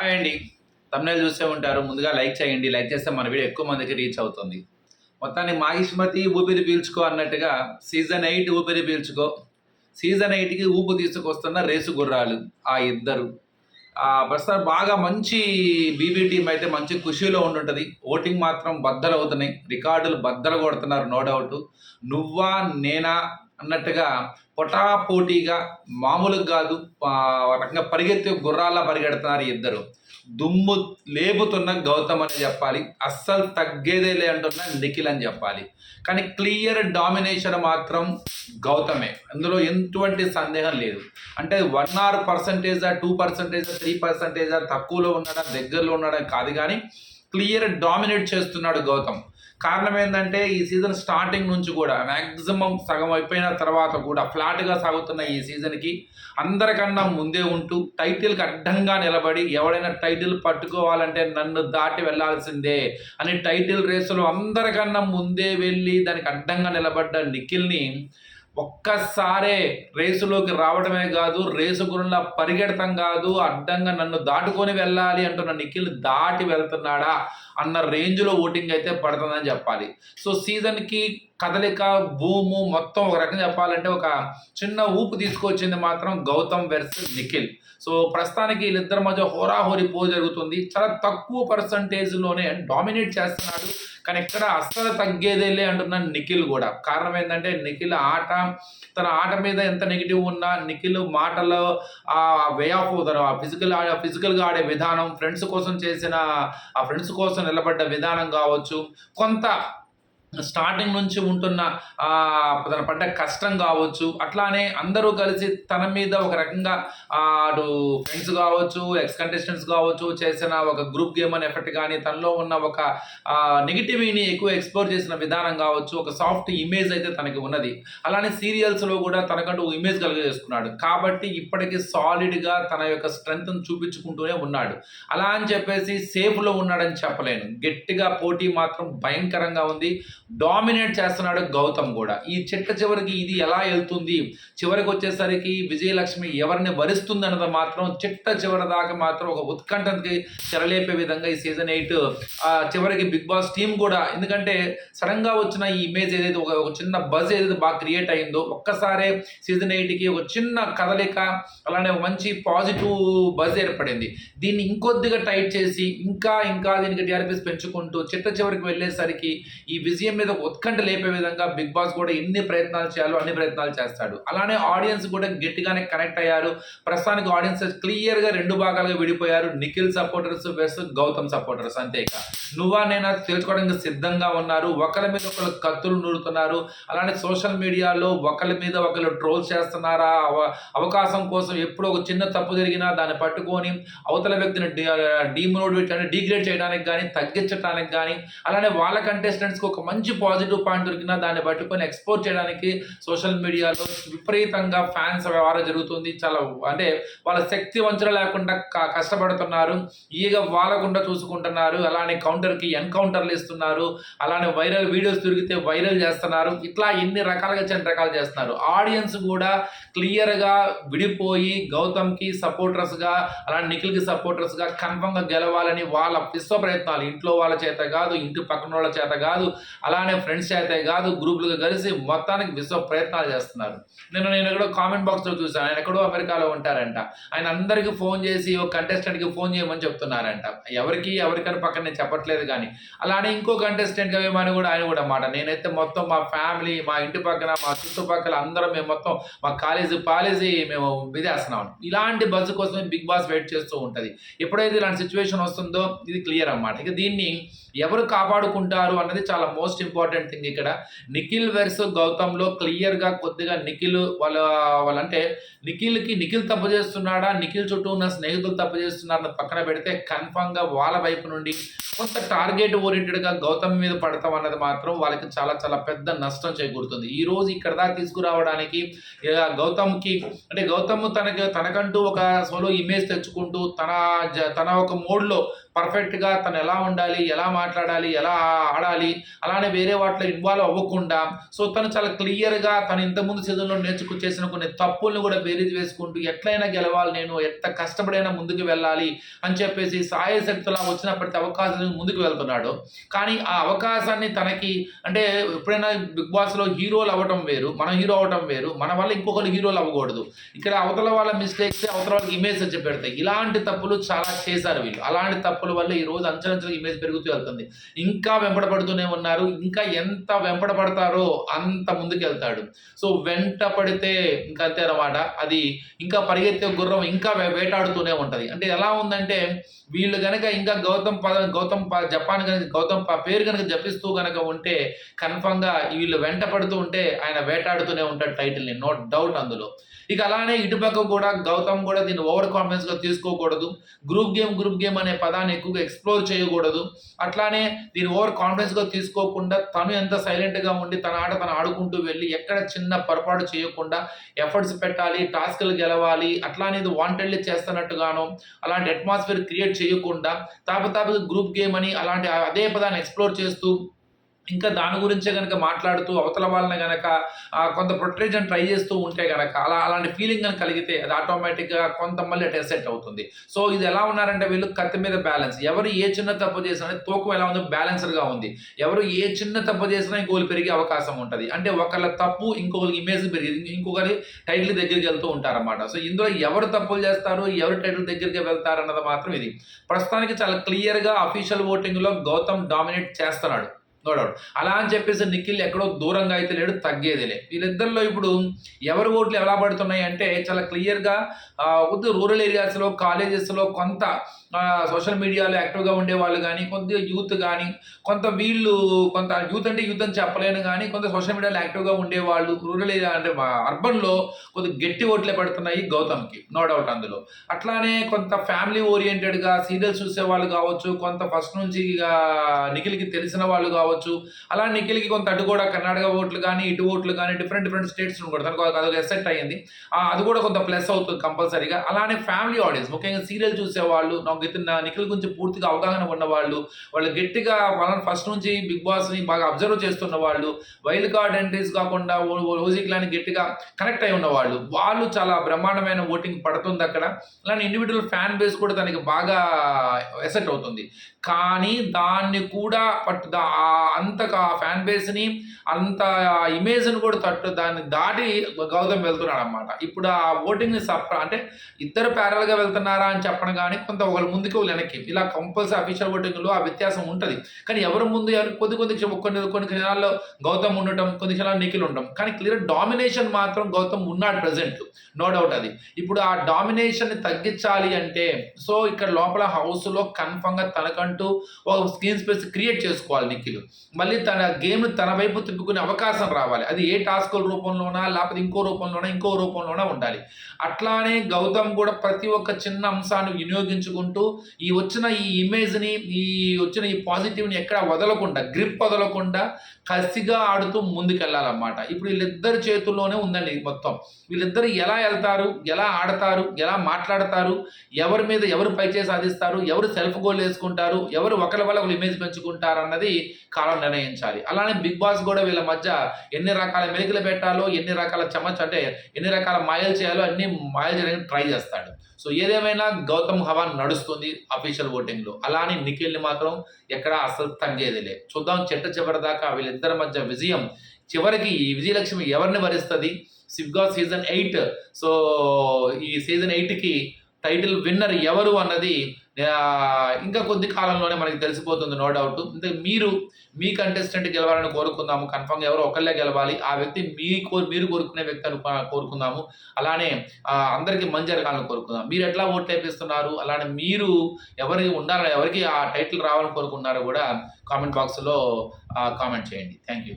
Hi అండి. తమిళ చూసే ఉంటారు. ముందుగా లైక్ చేయండి. లైక్ చేస్తే మన వీడియో ఎక్కువ మందికి రీచ్ అవుతుంది. మొత్తాన్ని మాహిష్మతి ఊపిరి పీల్చుకో అన్నట్టుగా సీజన్ ఎయిట్ ఊపిరి పీల్చుకో. సీజన్ ఎయిట్కి ఊపు తీసుకొస్తున్న రేసు గుర్రాలు. ఆ ఇద్దరు. ఆ ప్రస్తుతం బాగా మంచి బీబీ టీం అయితే మంచి ఖుషీలో ఉండుంటుంది. ఓటింగ్ మాత్రం బద్దలు అవుతున్నాయి. రికార్డులు బద్దలు కొడుతున్నారు నో డౌట్ నువ్వా నేనా అన్నట్టుగా పొటా పోటీగా మామూలుగా కాదు రకంగా పరిగెత్తి గుర్రాల్లా పరిగెడుతున్నారు ఇద్దరు. దుమ్ము లేపుతున్న గౌతమ్ అని చెప్పాలి అస్సలు తగ్గేదేలే అంటున్న నిఖిల్ అని చెప్పాలి. కానీ క్లియర్ డామినేషన్ మాత్రం గౌతమే. అందులో ఎటువంటి సందేహం లేదు. అంటే వన్ ఆర్ పర్సంటేజా టూ పర్సంటేజా త్రీ పర్సంటేజా తక్కువలో ఉన్నాడా దగ్గరలో ఉన్నాడా కాదు కానీ క్లియర్ డామినేట్ చేస్తున్నాడు గౌతమ్. కారణం ఏంటంటే ఈ సీజన్ స్టార్టింగ్ నుంచి కూడా మ్యాక్సిమం సగం అయిపోయిన తర్వాత కూడా ఫ్లాట్గా సాగుతున్న ఈ సీజన్కి అందరికన్నా ముందే ఉంటూ టైటిల్కి అడ్డంగా నిలబడి ఎవడైనా టైటిల్ పట్టుకోవాలంటే నన్ను దాటి వెళ్ళాల్సిందే అని టైటిల్ రేసులో అందరికన్నా ముందే వెళ్ళి దానికి అడ్డంగా నిలబడ్డ నిఖిల్ని ఒక్కసారే రేసులోకి రావడమే కాదు రేసు గురులా పరిగెడతాం కాదు అడ్డంగా నన్ను దాటుకొని వెళ్ళాలి అంటున్న నిఖిల్ దాటి వెళ్తున్నాడా అన్న రేంజ్లో ఓటింగ్ అయితే పడుతుందని చెప్పాలి. సో సీజన్కి కదలిక భూము మొత్తం ఒక రకంగా చెప్పాలంటే ఒక చిన్న ఊపు తీసుకొచ్చింది మాత్రం గౌతమ్ వెర్సెస్ నిఖిల్. సో ప్రస్తుతానికి వీళ్ళిద్దరి మధ్య హోరాహోరీ పో జరుగుతుంది. చాలా తక్కువ పర్సంటేజ్లోనే డామినేట్ చేస్తున్నాడు. కానీ ఇక్కడ అస్సలు తగ్గేదేలే అంటున్నాను నిఖిల్ కూడా. కారణం ఏంటంటే నిఖిల్ ఆట తన ఆట మీద ఎంత నెగిటివ్ ఉన్నా నిఖిల్ మాటలో ఆ వే ఆఫ్ తన ఫిజికల్ ఫిజికల్గా ఆడే విధానం ఫ్రెండ్స్ కోసం చేసిన ఆ ఫ్రెండ్స్ కోసం నిలబడ్డ విధానం కావచ్చు. కొంత స్టార్టింగ్ నుంచి ఉంటున్న తన పడ్డ కష్టం కావచ్చు అట్లానే అందరూ కలిసి తన మీద ఒక రకంగా అటు ఫ్రెండ్స్ కావచ్చు ఎక్స్ కంటెస్టెంట్స్ కావచ్చు చేసిన ఒక గ్రూప్ గేమ్ అని ఎఫెక్ట్ కానీ తనలో ఉన్న ఒక నెగిటివిటీని ఎక్కువ ఎక్స్ప్లోర్ చేసిన విధానం కావచ్చు ఒక సాఫ్ట్ ఇమేజ్ అయితే తనకి ఉన్నది. అలానే సీరియల్స్లో కూడా తనకంటూ ఇమేజ్ కలిగజేసుకున్నాడు. కాబట్టి ఇప్పటికీ సాలిడ్గా తన యొక్క స్ట్రెంగ్త్ను చూపించుకుంటూనే ఉన్నాడు. అలా అని చెప్పేసి సేఫ్లో ఉన్నాడని చెప్పలేను. గట్టిగా పోటీ మాత్రం భయంకరంగా ఉంది. డామినేట్ చేస్తున్నాడు గౌతమ్ కూడా. ఈ చిట్ట చివరికి ఇది ఎలా వెళ్తుంది? చివరికి వచ్చేసరికి విజయలక్ష్మి ఎవరిని వరిస్తుంది అన్నది మాత్రం చిట్ట చివరి దాకా మాత్రం ఒక ఉత్కంఠకి తెరలేపే విధంగా ఈ సీజన్ ఎయిట్ చివరికి బిగ్ బాస్ టీం కూడా. ఎందుకంటే సడన్గా వచ్చిన ఈ ఇమేజ్ ఏదైతే ఒక ఒక చిన్న బజ్ ఏదైతే బాగా క్రియేట్ అయిందో ఒక్కసారే సీజన్ ఎయిట్కి ఒక చిన్న కదలిక అలానే ఒక మంచి పాజిటివ్ బజ్ ఏర్పడింది. దీన్ని ఇంకొద్దిగా టైట్ చేసి ఇంకా ఇంకా దీనికి టీఆర్పీస్ పెంచుకుంటూ చిట్ట చివరికి వెళ్ళేసరికి ఈ విజయం మీద ఉత్కంఠ లేపే విధంగా బిగ్ బాస్ కూడా ఎన్ని ప్రయత్నాలు చేయాలో అన్ని ప్రయత్నాలు చేస్తాడు. అలానే ఆడియన్స్ కూడా గట్టిగానే కనెక్ట్ అయ్యారు. ప్రస్తుతానికి ఆడియన్స్ క్లియర్గా రెండు భాగాలుగా విడిపోయారు. Nikhil supporters versus Gautham supporters అంతేకా నువ్వా నేను తెలుసుకోవడానికి సిద్ధంగా ఉన్నారు. ఒకరి మీద ఒకరు కత్తులు నూరుతున్నారు. అలానే సోషల్ మీడియాలో ఒకరి మీద ఒకరు ట్రోల్ చేస్తున్నారా? అవ- అవకాశం కోసం ఎప్పుడు ఒక చిన్న తప్పు జరిగినా దాన్ని పట్టుకొని అవతల వ్యక్తిని డీమోటివేట్ అంటే డిగ్రేడ్ చేయడానికి కానీ తగ్గించడానికి కానీ అలానే వాళ్ళ కంటెస్టెంట్స్కి ఒక మంచి పాజిటివ్ పాయింట్ దొరికినా దాన్ని పట్టుకొని ఎక్స్పోర్ట్ చేయడానికి సోషల్ మీడియాలో విపరీతంగా ఫ్యాన్స్ వ్యవహారం జరుగుతుంది. చాలా అంటే వాళ్ళ శక్తి వంచన లేకుండా కష్టపడుతున్నారు. ఈగ వాళ్ళకుండా చూసుకుంటున్నారు. అలానే కౌంటర్కి ఎన్కౌంటర్లు ఇస్తున్నారు. అలానే వైరల్ వీడియోస్ దొరికితే వైరల్ చేస్తున్నారు. ఇట్లా ఎన్ని రకాలుగా చిన్న రకాలు చేస్తున్నారు. ఆడియన్స్ కూడా క్లియర్గా విడిపోయి గౌతమ్కి సపోర్టర్స్గా అలానే నిఖిల్కి సపోర్టర్స్గా కన్ఫర్మ్గా గెలవాలని వాళ్ళ విశ్వ ప్రయత్నాలు. ఇంట్లో వాళ్ళ చేత కాదు ఇంటి పక్కన వాళ్ళ చేత కాదు. అలా అలానే ఫ్రెండ్స్ అయితే కాదు గ్రూపులుగా కలిసి మొత్తానికి విశ్వ ప్రయత్నాలు చేస్తున్నారు. నేను నేను ఎక్కడో కామెంట్ బాక్స్లో చూసాను ఆయన ఎక్కడో అమెరికాలో ఉంటారంట. ఆయన అందరికీ ఫోన్ చేసి ఒక కంటెస్టెంట్కి ఫోన్ చేయమని చెప్తున్నారంట. ఎవరికి ఎవరికని పక్కన నేను చెప్పట్లేదు కానీ. అలానే ఇంకో కంటెస్టెంట్ ఏమని కూడా ఆయన కూడా మాట. నేనైతే మొత్తం మా ఫ్యామిలీ మా ఇంటి పక్కన మా చుట్టుపక్కల అందరం మేము మొత్తం మా కాలేజీ పాలేజీ మేము విదేస్తున్నాం ఇలాంటి బస్సు కోసం బిగ్ బాస్ వెయిట్ చేస్తూ ఉంటుంది. ఎప్పుడైతే ఇలాంటి సిచ్యువేషన్ వస్తుందో ఇది క్లియర్ అన్నమాట. ఇక దీన్ని ఎవరు కాపాడుకుంటారు అన్నది చాలా మోస్ట్ ఇంపార్టెంట్ థింగ్ ఇక్కడ. నిఖిల్ వెర్స్ గౌతమ్లో క్లియర్గా కొద్దిగా నిఖిల్ వాళ్ళ వాళ్ళంటే నిఖిల్కి నిఖిల్ తప్పు చేస్తున్నాడా? నిఖిల్ చుట్టూ ఉన్న స్నేహితులు తప్పు చేస్తున్నారని పక్కన పెడితే కన్ఫామ్గా వాళ్ళ వైపు నుండి కొంత టార్గెట్ ఓరియంటెడ్గా గౌతమ్ మీద పడతాం అన్నది మాత్రం వాళ్ళకి చాలా చాలా పెద్ద నష్టం చేకూరుతుంది. ఈ రోజు ఇక్కడ దాకా తీసుకురావడానికి గౌతమ్కి అంటే గౌతమ్ తనకి తనకంటూ ఒక సోలో ఇమేజ్ తెచ్చుకుంటూ తన జ- తన ఒక మోడ్లో పర్ఫెక్ట్గా తను ఎలా ఉండాలి ఎలా మాట్లాడాలి ఎలా ఆడాలి అలానే వేరే వాటిలో ఇన్వాల్వ్ అవ్వకుండా సో తను చాలా క్లియర్గా తను ఇంతకుముందు సీజన్లో నేర్చుకు చేసిన కొన్ని తప్పులను కూడా బేరీజ్ వేసుకుంటూ ఎట్లయినా గెలవాలి నేను ఎంత కష్టపడైనా ముందుకు వెళ్ళాలి అని చెప్పేసి సాయ శక్తులా వచ్చిన ప్రతి అవకాశం ముందుకు వెళ్తున్నాడు. కానీ ఆ అవకాశాన్ని తనకి అంటే ఎప్పుడైనా బిగ్ బాస్లో హీరోలు అవ్వటం వేరు మనం హీరో అవ్వటం వేరు మన వల్ల ఇంకొకరు హీరోలు అవ్వకూడదు. ఇక్కడ అవతల వాళ్ళ మిస్టేక్స్ అవతల వాళ్ళకి ఇమేజ్ వచ్చి పెడతాయి. ఇలాంటి తప్పులు చాలా చేశారు వీళ్ళు. అలాంటి తప్పుల వల్ల ఈ రోజు అంచెలంచెలుగా ఇమేజ్ పెరుగుతూ వెళ్తుంది. ఇంకా వెంబడపడుతూనే ఉన్నారు. ఇంకా ఎంత వెంబడపడతారో అంత ముందుకు వెళ్తాడు సో వెంట పడితే ఇంకా అంతే అనమాట అది ఇంకా పరిగెత్తే గుర్రం ఇంకా వేటాడుతూనే ఉంటుంది. అంటే ఎలా ఉందంటే వీళ్ళు కనుక ఇంకా గౌతమ్ పద గౌతమ్ జపాన్ కనుక గౌతమ్ పేరు కనుక జపిస్తూ కనుక ఉంటే కన్ఫర్మ్గా వీళ్ళు వెంట పడుతూ ఉంటే ఆయన వేటాడుతూనే ఉంటాడు టైటిల్ని నో. డౌట్ అందులో. ఇక అలానే ఇటుపక్క కూడా గౌతమ్ కూడా దీన్ని ఓవర్ కాన్ఫిడెన్స్గా తీసుకోకూడదు. గ్రూప్ గేమ్ గ్రూప్ గేమ్ అనే పదాన్ని ఎక్కువగా ఎక్స్ప్లోర్ చేయకూడదు. అట్లానే దీన్ని ఓవర్ కాన్ఫిడెన్స్గా తీసుకోకుండా తను ఎంత సైలెంట్గా ఉండి తన ఆట తను ఆడుకుంటూ వెళ్ళి ఎక్కడ చిన్న పొరపాటు చేయకుండా ఎఫర్ట్స్ పెట్టాలి టాస్క్లు గెలవాలి అట్లానే ఇది వాంటెడ్లీ చేస్తున్నట్టుగాను అలాంటి అట్మాస్ఫియర్ క్రియేట్ చేయకుండా తాపతాపిక గ్రూప్ గేమ్ అని అలాంటి అదే పదాన్ని ఎక్స్ప్లోర్ చేస్తూ ఇంకా దాని గురించే కనుక మాట్లాడుతూ అవతల వాళ్ళని కనుక కొంత ప్రొటెక్షన్ ట్రై చేస్తూ ఉంటే కనుక అలా అలాంటి ఫీలింగ్ కనుక కలిగితే అది ఆటోమేటిక్గా కొంత మళ్ళీ అటెసెట్ అవుతుంది. సో ఇది ఎలా ఉన్నారంటే వీళ్ళు కత్తి మీద బ్యాలెన్స్ ఎవరు ఏ చిన్న తప్పు చేసినా తూకం ఎలా ఉందో బ్యాలెన్స్డ్గా ఉంది. ఎవరు ఏ చిన్న తప్పు చేసినా ఇంకోళ్ళు పెరిగే అవకాశం ఉంటుంది. అంటే ఒకళ్ళ తప్పు ఇంకొకరికి ఇమేజ్ పెరిగింది ఇంకొకరి టైటిల్ దగ్గరికి వెళ్తూ ఉంటారన్నమాట. సో ఇందులో ఎవరు తప్పులు చేస్తారు ఎవరు టైటిల్ దగ్గరికి వెళ్తారు అన్నది మాత్రం ఇది. ప్రస్తుతానికి చాలా క్లియర్గా అఫీషియల్ ఓటింగ్లో గౌతమ్ డామినేట్ చేస్తున్నాడు. నో డౌట్ అలా అని చెప్పేసి నిఖిల్ ఎక్కడో దూరంగా అయితే లేడు తగ్గేదిలే వీళ్ళిద్దరిలో ఇప్పుడు ఎవరి ఓట్లు ఎలా పడుతున్నాయి అంటే చాలా క్లియర్గా కొద్దిగా రూరల్ ఏరియాస్లో కాలేజెస్లో కొంత సోషల్ మీడియాలో యాక్టివ్గా ఉండే వాళ్ళు కానీ కొద్దిగా యూత్ కానీ కొంత వీళ్ళు కొంత యూత్ అంటే యూత్ అని చెప్పలేను కానీ కొంత సోషల్ మీడియాలో యాక్టివ్గా ఉండేవాళ్ళు రూరల్ ఏరియా అంటే అర్బన్లో కొద్దిగా గట్టి ఓట్లే పడుతున్నాయి గౌతమ్కి. నో డౌట్ అందులో. అట్లానే కొంత ఫ్యామిలీ ఓరియంటెడ్గా సీరియల్స్ చూసే వాళ్ళు కావచ్చు కొంత ఫస్ట్ నుంచి ఇక నిఖిల్కి తెలిసిన వాళ్ళు కావచ్చు అలా నిఖిల్కి కొంత అటు కూడా కర్ణాటక ఓట్లు కానీ ఇటు ఓట్లు కానీ డిఫరెంట్ డిఫరెంట్ స్టేట్స్ కూడా తనకు అదొక ఎసెట్ అయ్యింది. అది కూడా కొంత ప్లస్ అవుతుంది కంపల్సరీగా. అలానే ఫ్యామిలీ ఆడియన్స్ ముఖ్యంగా సీరియల్ చూసే వాళ్ళు నాకు ఇతను నిఖిల్ గురించి పూర్తిగా అవగాహన ఉన్న వాళ్ళు వాళ్ళు గట్టిగా వాళ్ళని ఫస్ట్ నుంచి బిగ్ బాస్ని బాగా అబ్జర్వ్ చేస్తున్న వాళ్ళు వైల్డ్ కార్డ్ ఎంట్రీస్ కాకుండా ఓజిక్లాని గట్టిగా కనెక్ట్ అయి ఉన్నవాళ్ళు వాళ్ళు చాలా బ్రహ్మాండమైన ఓటింగ్ పడుతుంది అక్కడ. అలానే ఇండివిజువల్ ఫ్యాన్ బేస్ కూడా తనకి బాగా ఎసెట్ అవుతుంది. కానీ దాన్ని కూడా పట్టు దా- ఆ అంత ఫ్యాన్ బేస్ని అంత ఇమేజ్ని కూడా తట్టు దాన్ని దాటి గౌతమ్ వెళ్తున్నాడు అనమాట ఇప్పుడు ఆ ఓటింగ్ని సప్ అంటే ఇద్దరు ప్యారల్గా వెళ్తున్నారా అని చెప్పడం కానీ కొంత ఒకరు ముందుకు వెనక్కి. ఇలా కంపల్సరీ అఫీషియల్ ఓటింగ్లో ఆ వ్యత్యాసం ఉంటుంది. కానీ ఎవరు ముందు ఎవరు కొద్ది కొద్ది కొన్ని కొన్ని క్షణాల్లో గౌతమ్ ఉండటం కొన్ని క్షణాలు నిఖిల్ ఉండటం. కానీ క్లియర్ డామినేషన్ మాత్రం గౌతమ్ ఉన్నాడు ప్రజెంట్ నో డౌట్ అది. ఇప్పుడు ఆ డామినేషన్ తగ్గించాలి అంటే సో ఇక్కడ లోపల హౌస్లో కన్ఫర్మ్గా తనకంటూ ఒక స్క్రీన్ స్పేస్ క్రియేట్ చేసుకోవాలి నిఖిల్. మళ్ళీ తన గేమ్ తన వైపు తిప్పుకునే అవకాశం రావాలి. అది ఏ టాస్క్ రూపంలోనా లేకపోతే ఇంకో రూపంలోనా ఇంకో రూపంలోనా ఉండాలి. అట్లానే గౌతమ్ కూడా ప్రతి ఒక్క చిన్న అంశాన్ని వినియోగించుకుంటూ ఈ వచ్చిన ఈ ఇమేజ్ని ఈ వచ్చిన ఈ పాజిటివ్ని ఎక్కడ వదలకుండా గ్రిప్ వదలకుండా కసిగా ఆడుతూ ముందుకెళ్ళాలన్నమాట. ఇప్పుడు వీళ్ళిద్దరి చేతుల్లోనే ఉందండి మొత్తం. వీళ్ళిద్దరు ఎలా వెళ్తారు ఎలా ఆడతారు ఎలా మాట్లాడతారు ఎవరి మీద ఎవరు పైచే సాధిస్తారు ఎవరు సెల్ఫ్ గోల్ వేసుకుంటారు ఎవరు ఒకరి వల్ల ఒకరు ఇమేజ్ పెంచుకుంటారు అన్నది కాలం నిర్ణయించాలి. అలానే బిగ్ బాస్ కూడా వీళ్ళ మధ్య ఎన్ని రకాల మెలికలు పెట్టాలో ఎన్ని రకాల చెమచ అంటే ఎన్ని రకాల మాయలు చేయాలో అన్ని మాయలు చేయడానికి ట్రై చేస్తాడు. సో ఏదేమైనా గౌతమ్ హవా నడుస్తుంది అఫీషియల్ ఓటింగ్లో అలానే నిఖిల్ని మాత్రం ఎక్కడ అసలు తగ్గేదిలే చూద్దాం చెట్ట చివరి దాకా వీళ్ళిద్దరి మధ్య విజయం చివరికి ఈ విజయలక్ష్మి ఎవరిని వరిస్తుంది? సిబ్గా సీజన్ ఎయిట్. సో ఈ సీజన్ ఎయిట్కి టైటిల్ విన్నర్ ఎవరు అన్నది ఇంకా కొద్ది కాలంలోనే మనకి తెలిసిపోతుంది నో డౌట్ అంటే మీరు మీ కంటెస్టెంట్ గెలవాలని కోరుకుందాము కన్ఫర్మ్గా ఎవరో ఒకళ్ళే గెలవాలి ఆ వ్యక్తి మీ కో మీరు కోరుకునే వ్యక్తి అని కోరుకుందాము అలానే అందరికీ మంచి జరగాలని కోరుకుందాం. మీరు ఎట్లా ఓట్లు వేపిస్తున్నారు అలానే మీరు ఎవరికి ఉండాలని ఎవరికి ఆ టైటిల్ రావాలని కోరుకున్నారో కూడా కామెంట్ బాక్స్లో కామెంట్ చేయండి. Thank you